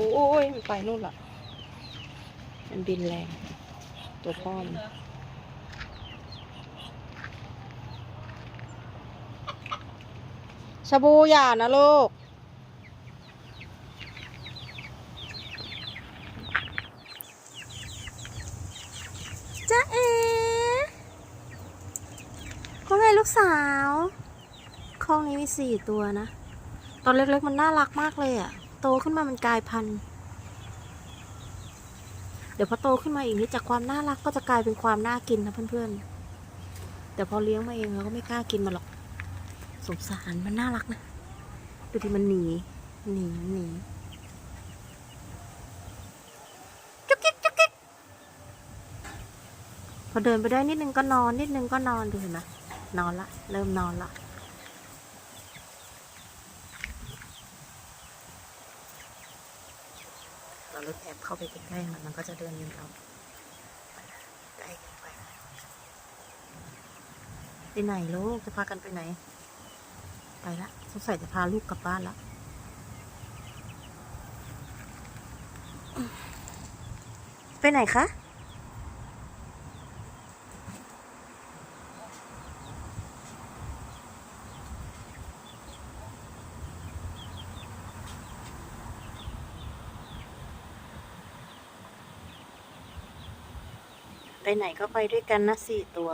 โอ้ยมันไปนู่นละมันบินแรง ตัวพ่อมชาบูอย่านะลูก จ้าเอว่าไงลูกสาวคลองนี้มีสี่ตัวนะ ตอนเล็กๆมันน่ารักมากเลยอะ่ะ โตขึ้นมามันกลายพันธุ์ เดี๋ยวพอโตขึ้นมาอีกนิดจากความน่ารักก็จะกลายเป็นความน่ากินนะเพื่อนๆ แต่พอเลี้ยงมาเองเราก็ไม่กล้ากินมันหรอก สงสารมันน่ารักนะ ดูที่มันหนี หนีหนีจุกจิกจุกจิกพอเดินไปได้นิดนึงก็นอนนิดนึงก็นอนดูเห็นไหมนอนละ เริ่มนอนละ เราลดแอบเข้าไปใกล้ๆมันมันก็จะเดินยืนเราใกล้ไปไปไหนลูกจะพากันไปไหน ไปละสงสัยจะพาลูกกลับบ้านละไปไหนคะ ไปไหนก็ไปด้วยกันนะสี่ตัว